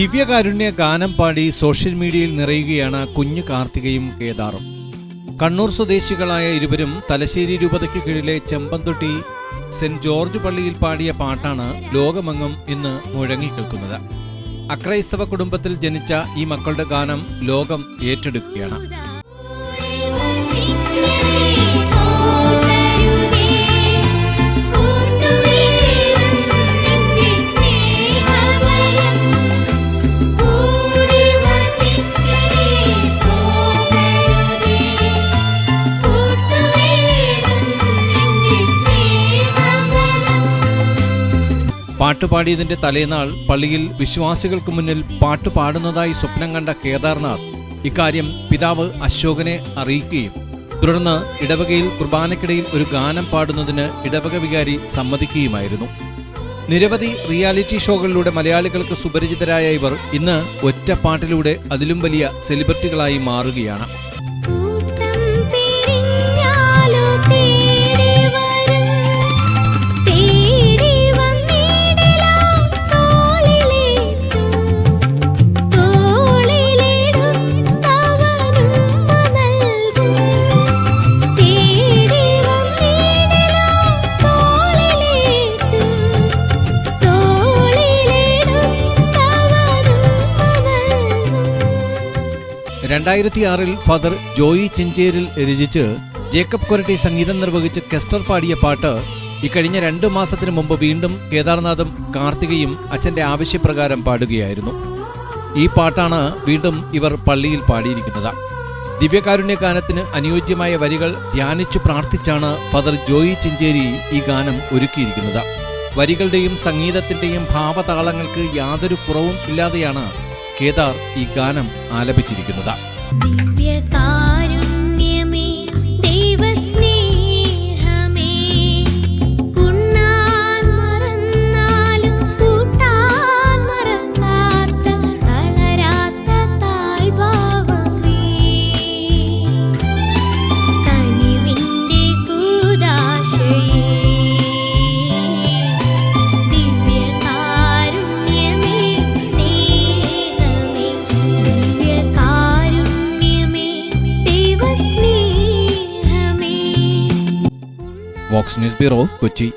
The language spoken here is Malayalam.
ദിവ്യകാരുണ്യ ഗാനം പാടി സോഷ്യൽ മീഡിയയിൽ നിറയുകയാണ് കുഞ്ഞു കാർത്തികയും കേദാറും. കണ്ണൂർ സ്വദേശികളായ ഇരുവരും തലശ്ശേരി രൂപതയ്ക്ക് കീഴിലെ ചെമ്പന്തൊട്ടി സെന്റ് ജോർജ് പള്ളിയിൽ പാടിയ പാട്ടാണ് ലോകമെങ്ങും ഇന്ന് മുഴങ്ങിക്കേൾക്കുന്നത് അക്രൈസ്തവ കുടുംബത്തിൽ ജനിച്ച ഈ മക്കളുടെ ഗാനം ലോകം ഏറ്റെടുക്കുകയാണ്. പാട്ടുപാടിയതിന്റെ തലേനാൾ പള്ളിയിൽ വിശ്വാസികൾക്ക് മുന്നിൽ പാട്ട് പാടുന്നതായി സ്വപ്നം കണ്ട കേദാർനാഥ് ഇക്കാര്യം പിതാവ് അശോകനെ അറിയിക്കുകയും തുടർന്ന് ഇടവകയിൽ കുർബാനക്കിടയിൽ ഒരു ഗാനം പാടുന്നതിന് ഇടവക വികാരി സമ്മതിക്കുകയുമായിരുന്നു. നിരവധി റിയാലിറ്റി ഷോകളിലൂടെ മലയാളികൾക്ക് സുപരിചിതരായ ഇവർ ഇന്ന് ഒറ്റ പാട്ടിലൂടെ അതിലും വലിയ സെലിബ്രിറ്റികളായി മാറുകയാണ്. രണ്ടായിരത്തി ആറിൽ ഫാദർ ജോയി ചിഞ്ചേരിൽ രചിച്ച് ജേക്കബ് കൊരട്ടി സംഗീതം നിർവഹിച്ച് കെസ്റ്റർ പാടിയ പാട്ട് ഇക്കഴിഞ്ഞ രണ്ടു മാസത്തിനു മുമ്പ് വീണ്ടും കേദാർനാഥും കാർത്തികയും അച്ഛന്റെ ആവശ്യപ്രകാരം പാടുകയായിരുന്നു. ഈ പാട്ടാണ് വീണ്ടും ഇവർ പള്ളിയിൽ പാടിയിരിക്കുന്നത്. ദിവ്യകാരുണ്യ ഗാനത്തിന് അനുയോജ്യമായ വരികൾ ധ്യാനിച്ചു പ്രാർത്ഥിച്ചാണ് ഫാദർ ജോയി ചിഞ്ചേരി ഈ ഗാനം ഒരുക്കിയിരിക്കുന്നത്. വരികളുടെയും സംഗീതത്തിന്റെയും ഭാവതാളങ്ങൾക്ക് യാതൊരു കുറവും ഇല്ലാതെയാണ് കേദാർ ഈ ഗാനം ആലപിച്ചിരിക്കുന്നത്. ദിവ്യകാരുണ്യമേ വോക്സ് ന്യൂസ് ബ്യൂറോ കൊച്ചി.